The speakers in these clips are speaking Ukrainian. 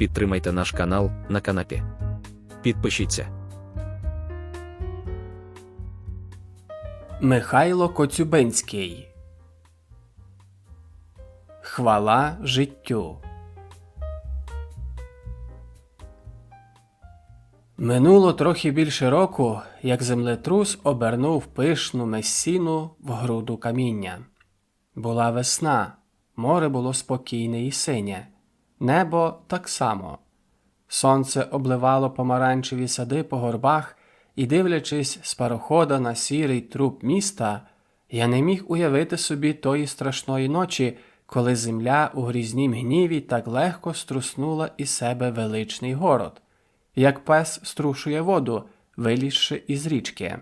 підтримайте наш канал на канапі. Підпишіться. Михайло Коцюбинський Хвала життю. Минуло трохи більше року, як землетрус обернув пишну месіну в груду каміння. Була весна, море було спокійне і синє, небо так само. Сонце обливало помаранчеві сади по горбах, і, дивлячись з парохода на сірий труп міста, я не міг уявити собі тої страшної ночі, коли земля у грізнім гніві так легко струснула із себе величний город, як пес струшує воду, вилізши із річки.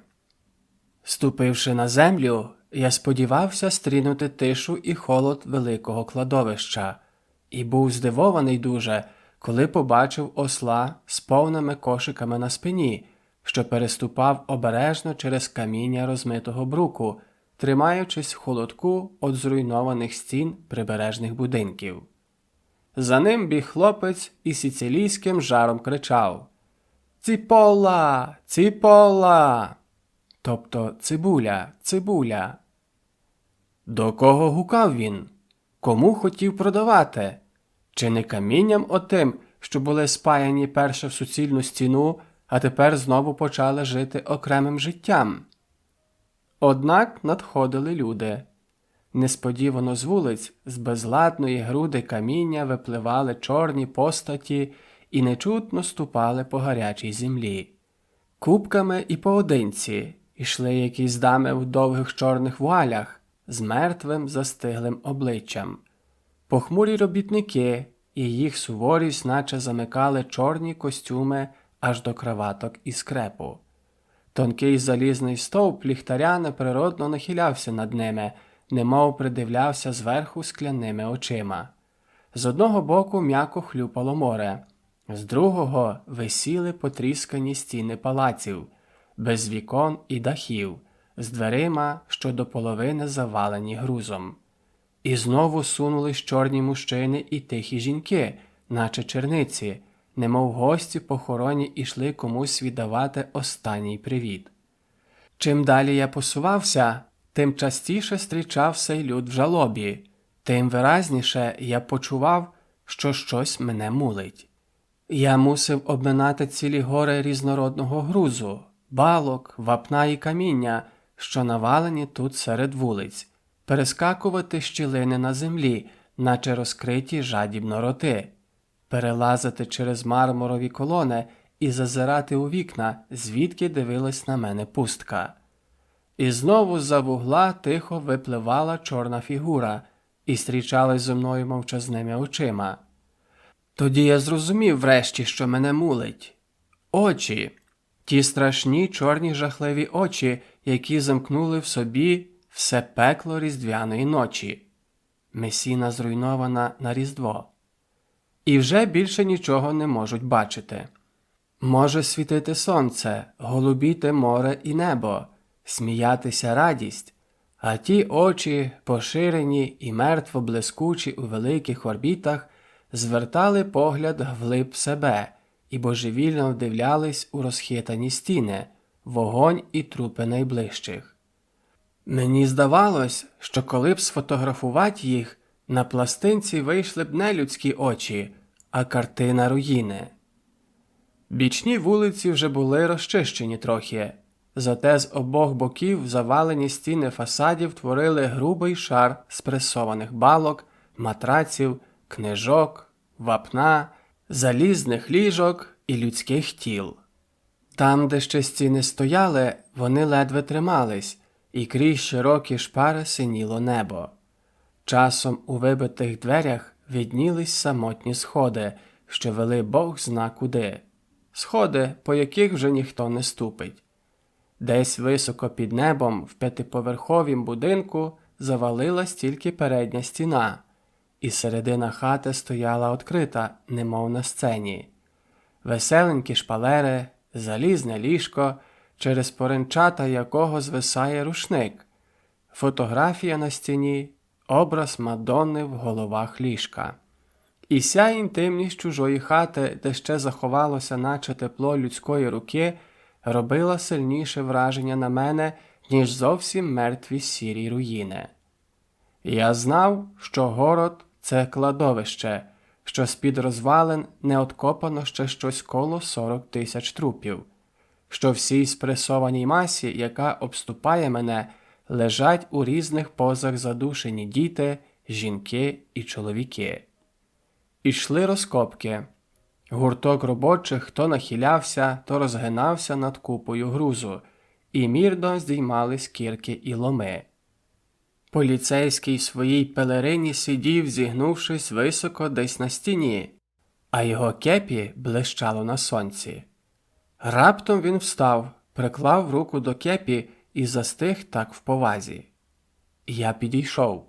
Ступивши на землю, я сподівався стрінути тишу і холод великого кладовища, і був здивований дуже, коли побачив осла з повними кошиками на спині, що переступав обережно через каміння розмитого бруку, тримаючись холодку від зруйнованих стін прибережних будинків. За ним біг хлопець і сицилійським жаром кричав Ціпола, ціпола. Тобто цибуля, цибуля. До кого гукав він? Кому хотів продавати? Чи не камінням отим, що були спаяні перше в суцільну стіну, а тепер знову почали жити окремим життям? Однак надходили люди. Несподівано з вулиць з безладної груди каміння випливали чорні постаті і нечутно ступали по гарячій землі. Кубками і поодинці йшли якісь дами в довгих чорних вуалях з мертвим застиглим обличчям. Похмурі робітники і їх суворість наче замикали чорні костюми аж до краваток і скрепу. Тонкий залізний стовп ліхтаря неприродно нахилявся над ними, немов придивлявся зверху скляними очима. З одного боку м'яко хлюпало море, з другого висіли потріскані стіни палаців, без вікон і дахів, з дверима, що до половини завалені грузом. І знову сунулись чорні мужчини і тихі жінки, наче черниці, немов гості похороні ішли комусь віддавати останній привіт. Чим далі я посувався, тим частіше зустрічав сей люд в жалобі, тим виразніше я почував, що щось мене мулить. Я мусив обминати цілі гори різнородного грузу, балок, вапна і каміння, що навалені тут серед вулиць, перескакувати щілини на землі, наче розкриті жадібно роти, перелазити через мармурові колони і зазирати у вікна, звідки дивилась на мене пустка. І знову з-за вугла тихо випливала чорна фігура і зустрічалась зі мною мовчазними очима. Тоді я зрозумів врешті, що мене мулить. Очі, ті страшні чорні жахливі очі, які замкнули в собі все пекло різдвяної ночі. Месіна зруйнована на Різдво. І вже більше нічого не можуть бачити. Може світити сонце, голубіти море і небо, сміятися радість, а ті очі, поширені і мертво блискучі у великих орбітах, звертали погляд вглиб себе і божевільно вдивлялись у розхитані стіни, вогонь і трупи найближчих. Мені здавалось, що коли б сфотографувати їх, на пластинці вийшли б не людські очі, а картина руїни. Бічні вулиці вже були розчищені трохи, зате з обох боків завалені стіни фасадів творили грубий шар спресованих балок, матраців, книжок, вапна, залізних ліжок і людських тіл. Там, де ще стіни стояли, вони ледве тримались, і крізь широкі шпари синіло небо. Часом у вибитих дверях віднілись самотні сходи, що вели Бог зна куди, сходи, по яких вже ніхто не ступить. Десь високо під небом в п'ятиповерховім будинку завалилась тільки передня стіна, і середина хати стояла відкрита, немов на сцені. Веселенькі шпалери, залізне ліжко, через поренчата якого звисає рушник, фотографія на стіні, образ Мадонни в головах ліжка. І ся інтимність чужої хати, де ще заховалося наче тепло людської руки, робила сильніше враження на мене, ніж зовсім мертві сірі руїни. Я знав, що город це кладовище, що з-під розвалин не откопано ще щось коло 40 тисяч трупів, що в цій спресованій масі, яка обступає мене, лежать у різних позах задушені діти, жінки і чоловіки. Ішли розкопки. Гурток робочих то нахилявся, то розгинався над купою грузу, і мірно здіймались кірки і ломи. Поліцейський своїй пелерині сидів, зігнувшись високо десь на стіні, а його кепі блищало на сонці. Раптом він встав, приклав руку до кепі і застиг так в повазі. Я підійшов.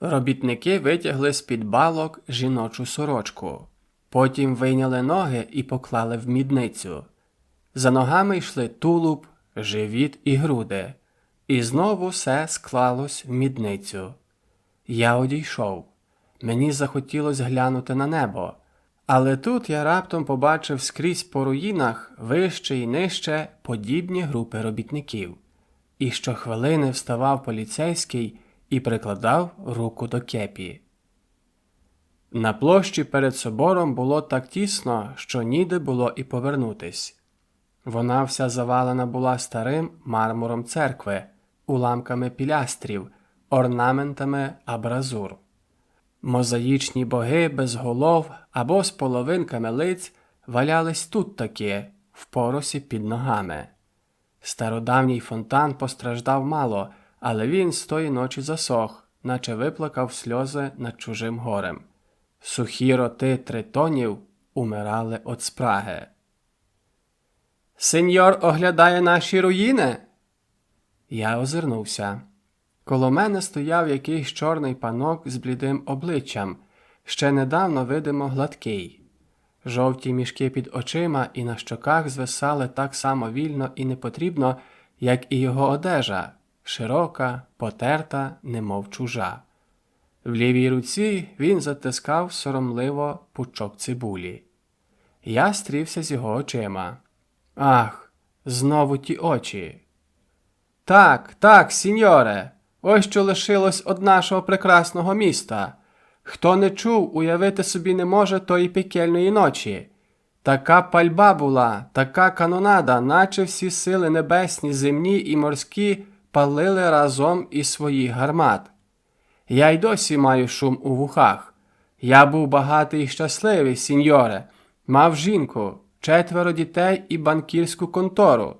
Робітники витягли з-під балок жіночу сорочку, потім вийняли ноги і поклали в мідницю. За ногами йшли тулуб, живіт і груди, і знову все склалось в мідницю. Я одійшов. Мені захотілося глянути на небо, але тут я раптом побачив скрізь по руїнах вище і нижче подібні групи робітників. І щохвилини вставав поліцейський і прикладав руку до кепі. На площі перед собором було так тісно, що ніде було і повернутись. Вона вся завалена була старим мармуром церкви, уламками пілястрів, орнаментами абразур. Мозаїчні боги без голов або з половинками лиць валялись тут таки, в поросі під ногами. Стародавній фонтан постраждав мало, але він з тої ночі засох, наче виплакав сльози над чужим горем. Сухі роти тритонів умирали від спраги. Сеньор оглядає наші руїни. Я озирнувся. Коло мене стояв якийсь чорний панок з блідим обличчям, ще недавно видимо гладкий. Жовті мішки під очима і на щоках звисали так само вільно і непотрібно, як і його одежа, широка, потерта, немов чужа. В лівій руці він затискав соромливо пучок цибулі. Я стрівся з його очима. Ах, знову ті очі. Так, так, сіньоре, ось що лишилось од нашого прекрасного міста. Хто не чув, уявити собі не може тої пекельної ночі. Така пальба була, така канонада, наче всі сили небесні, земні і морські палили разом із своїх гармат. Я й досі маю шум у вухах. Я був багатий і щасливий, сіньоре, мав жінку, четверо дітей і банкірську контору.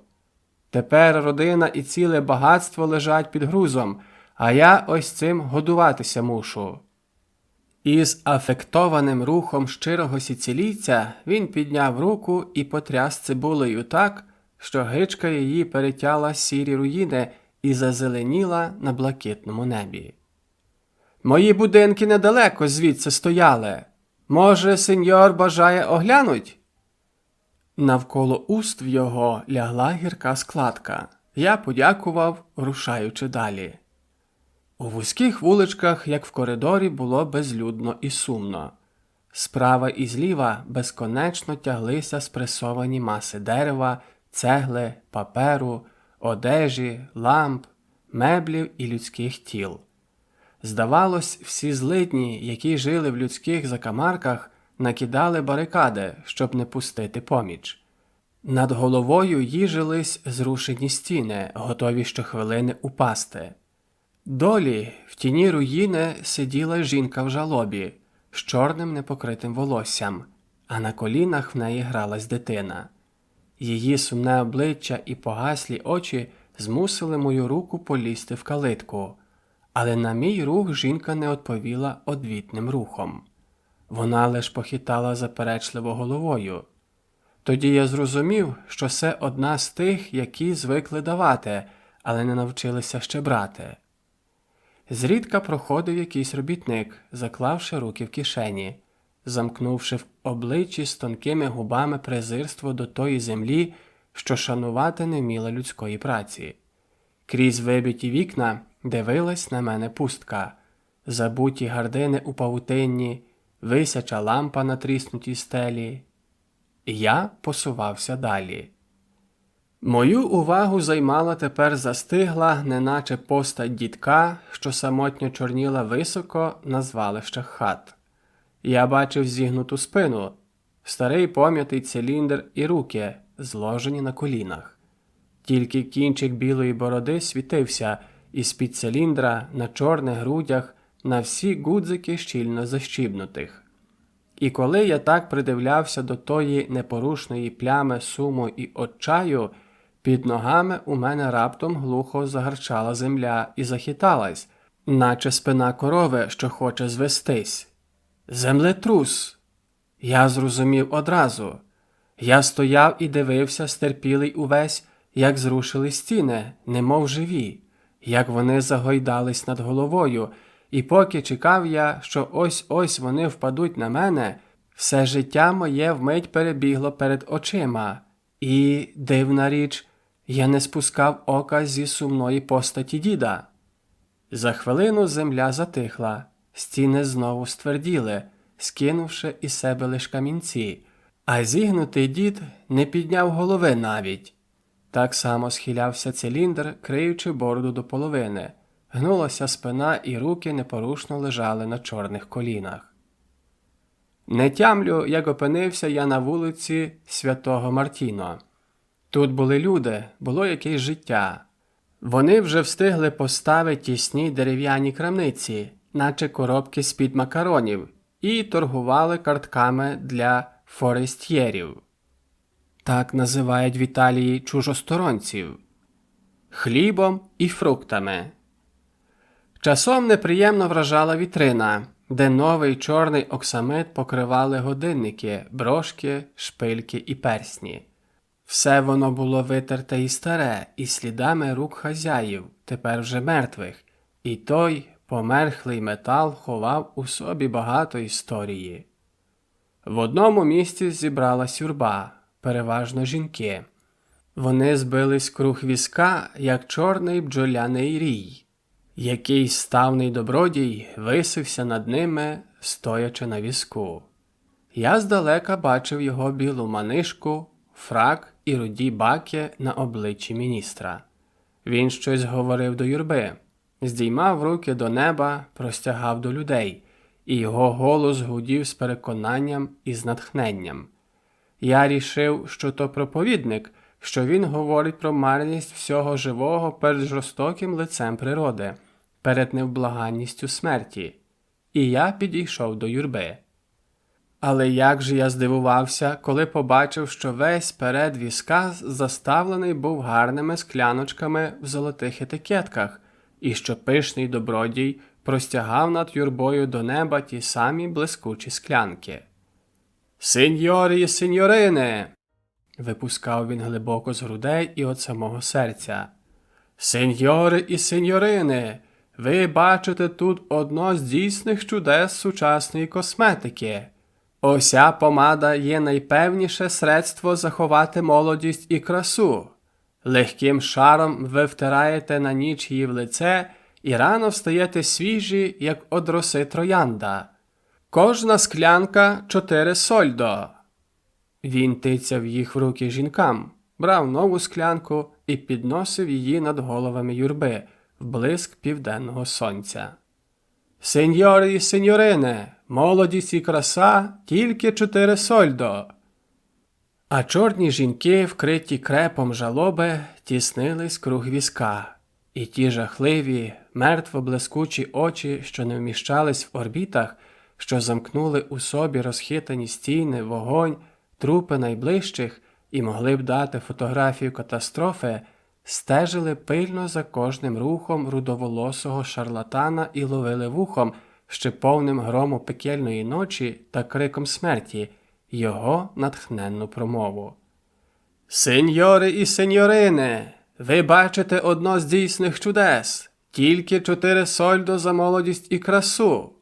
Тепер родина і ціле багатство лежать під грузом, а я ось цим годуватися мушу. Із афектованим рухом щирого сіцилійця він підняв руку і потряс цибулею так, що гичка її перетяла сірі руїни і зазеленіла на блакитному небі. Мої будинки недалеко звідси стояли. Може, сеньор бажає оглянуть? Навколо уст в його лягла гірка складка. Я подякував, рушаючи далі. У вузьких вуличках, як в коридорі, було безлюдно і сумно. Справа і зліва безконечно тяглися спресовані маси дерева, цегли, паперу, одежі, ламп, меблів і людських тіл. Здавалось, всі злидні, які жили в людських закамарках, накидали барикади, щоб не пустити поміч. Над головою їжились зрушені стіни, готові щохвилини упасти. Долі в тіні руїни сиділа жінка в жалобі з чорним непокритим волоссям, а на колінах в неї гралась дитина. Її сумне обличчя і погаслі очі змусили мою руку полізти в калитку, але на мій рух жінка не відповіла одвітним рухом. Вона лиш похитала заперечливо головою. Тоді я зрозумів, що це одна з тих, які звикли давати, але не навчилися ще брати. Зрідка проходив якийсь робітник, заклавши руки в кишені, замкнувши в обличчі з тонкими губами презирство до тої землі, що шанувати не вміла людської праці. Крізь вибиті вікна дивилась на мене пустка, забуті гардини у павутинні, висяча лампа на тріснутій стелі. Я посувався далі. Мою увагу займала тепер застигла, неначе постать дідка, що самотньо чорніла високо на звалищах хат. Я бачив зігнуту спину, старий пом'ятий циліндр і руки, зложені на колінах. Тільки кінчик білої бороди світився, і з-під циліндра на чорних грудях на всі гудзики щільно защібнутих. І коли я так придивлявся до тої непорушної плями суму і отчаю, під ногами у мене раптом глухо загарчала земля і захиталась, наче спина корови, що хоче звестись. Землетрус. Я зрозумів одразу. Я стояв і дивився, стерпілий увесь, як зрушили стіни, немов живі, як вони загойдались над головою, і поки чекав я, що ось ось вони впадуть на мене, все життя моє вмить перебігло перед очима, і, дивна річ, я не спускав ока зі сумної постаті діда. За хвилину земля затихла, стіни знову стверділи, скинувши із себе лиш камінці, а зігнутий дід не підняв голови навіть. Так само схилявся циліндр, криючи бороду до половини, гнулася спина і руки непорушно лежали на чорних колінах. Не тямлю, як опинився я на вулиці святого Мартіно. Тут були люди, було якесь життя. Вони вже встигли поставити тісні дерев'яні крамниці, наче коробки з-під макаронів, і торгували картками для форестєрів. Так називають в Італії чужосторонців, хлібом і фруктами. Часом неприємно вражала вітрина, де новий чорний оксамит покривали годинники, брошки, шпильки і персні. Все воно було витерте і старе, і слідами рук хазяїв, тепер вже мертвих, і той померхлий метал ховав у собі багато історії. В одному місці зібралась юрба, переважно жінки. Вони збились круг візка, як чорний бджоляний рій. Якийсь ставний добродій висився над ними, стоячи на візку. Я здалека бачив його білу манишку, фрак і руді баки на обличчі міністра. Він щось говорив до юрби, здіймав руки до неба, простягав до людей, і його голос гудів з переконанням і з натхненням. Я рішив, що то проповідник, що він говорить про марність всього живого перед жорстоким лицем природи, перед невблаганністю смерті, і я підійшов до юрби. Але як же я здивувався, коли побачив, що весь перед візка заставлений був гарними скляночками в золотих етикетках, і що пишний добродій простягав над юрбою до неба ті самі блискучі склянки. Сеньорі і сеньорини. випускав він глибоко з грудей і від самого серця. Сеньори і сеньорини, ви бачите тут одно з дійсних чудес сучасної косметики. Ося помада є найпевніше средство заховати молодість і красу. Легким шаром ви втираєте на ніч її в лице і рано встаєте свіжі, як од роси троянда. Кожна склянка чотири сольдо. Він тицяв їх в руки жінкам, брав нову склянку і підносив її над головами юрби блиск південного сонця. Сеньори і сеньорине, молодість і краса тільки чотири сольдо. А чорні жінки, вкриті крепом жалоби, тіснились круг візка, і ті жахливі, мертво блискучі очі, що не вміщались в орбітах, що замкнули у собі розхитані стіни, вогонь, трупи найближчих і могли б дати фотографію катастрофи, стежили пильно за кожним рухом рудоволосого шарлатана і ловили вухом, ще повним грому пекельної ночі та криком смерті, його натхненну промову. Сеньори і сеньорини, ви бачите одно з дійсних чудес, тільки чотири сольдо за молодість і красу.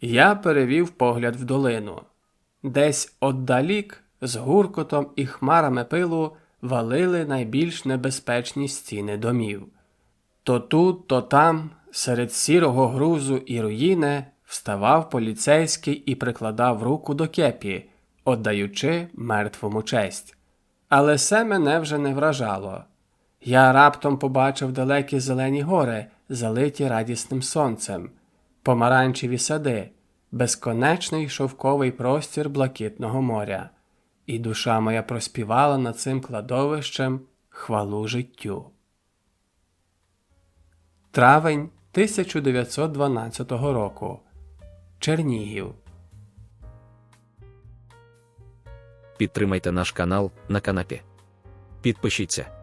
Я перевів погляд в долину. Десь отдалік, з гуркотом і хмарами пилу, валили найбільш небезпечні стіни домів. То тут, то там, серед сірого грузу і руїни, Вставав поліцейський і прикладав руку до кепі, отдаючи мертвому честь. Але це мене вже не вражало. Я раптом побачив далекі зелені гори, залиті радісним сонцем, помаранчеві сади, безконечний шовковий простір блакитного моря, і душа моя проспівала над цим кладовищем хвалу життю. Травень 1912 року. Чернігів. Підтримайте наш канал на канапі. Підпишіться.